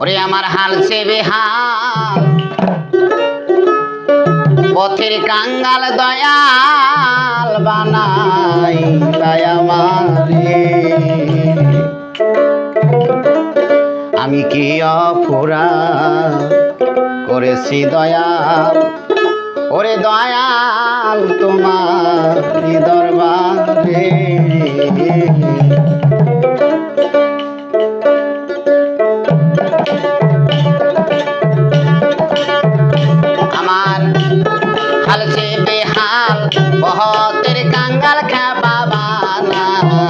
ওরে আমার হাল সে বেহাল পথের কাঙ্গাল দয়াল বানাই আমারে। আমি কি অফুরা করেছি দয়াল? ওরে দয়াল, তোমার দরবারে?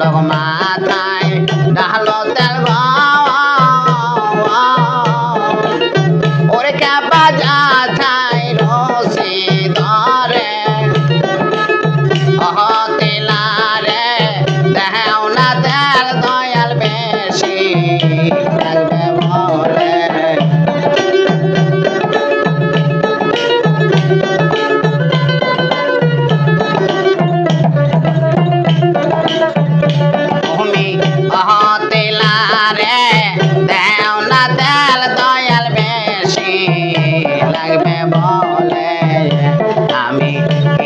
ลกมา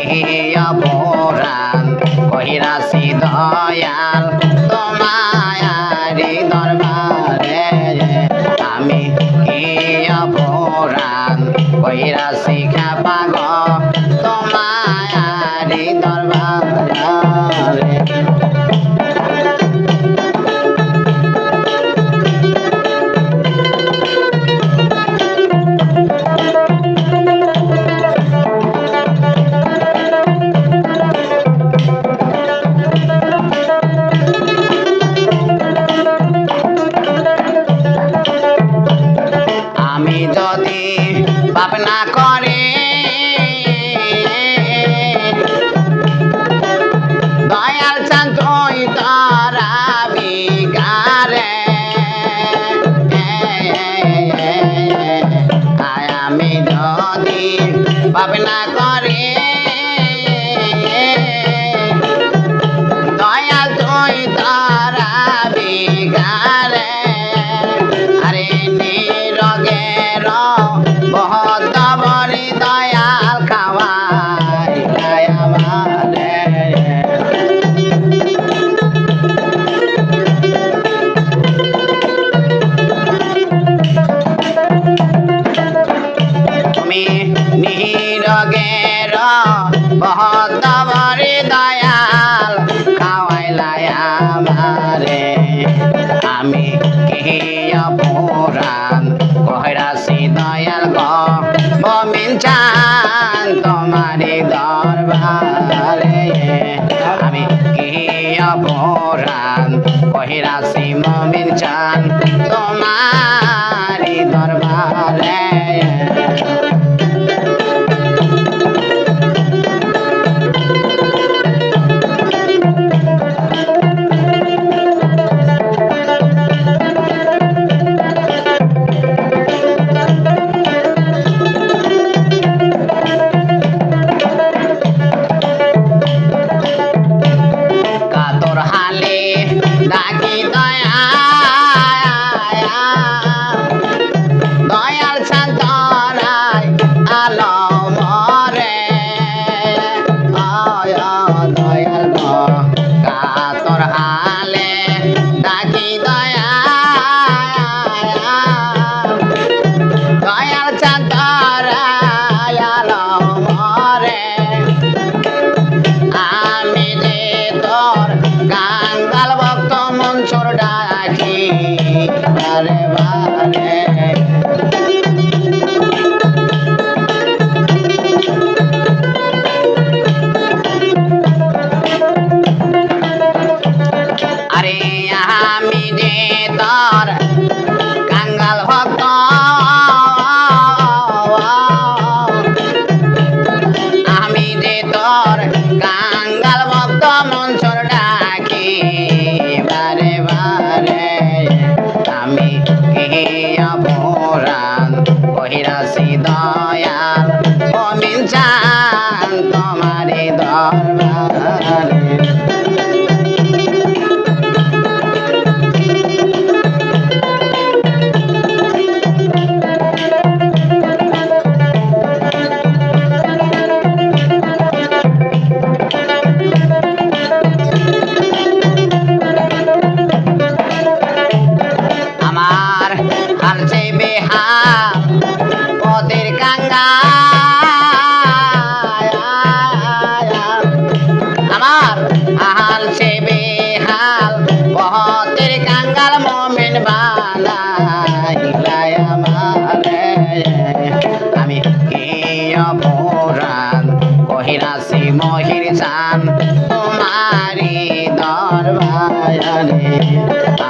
কি অপরাধ কহিরাছি দয়াল তোমায়ারি দরবারে আমি কি অপরাধ কহিরাছি খাপাগ পাপ না করে। দয়াল চান্তই তারা বিগারে আয় আমি যদি পাপ না কহিরাছি মমিন চান। তোমারি আর বেহা পদের কাঙ্গা আমার বেহাল পদের কাঙ্গাল মমিন বা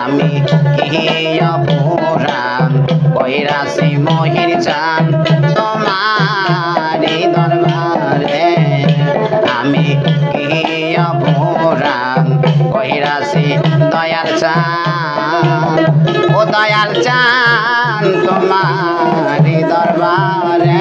আমি কি অপরাধ? কইরাছি মহির চান তোমারি দরবারে। আমি কি অপরাধ? কইরাছি দয়াল চান ও দয়াল চান তোমারি দরবারে।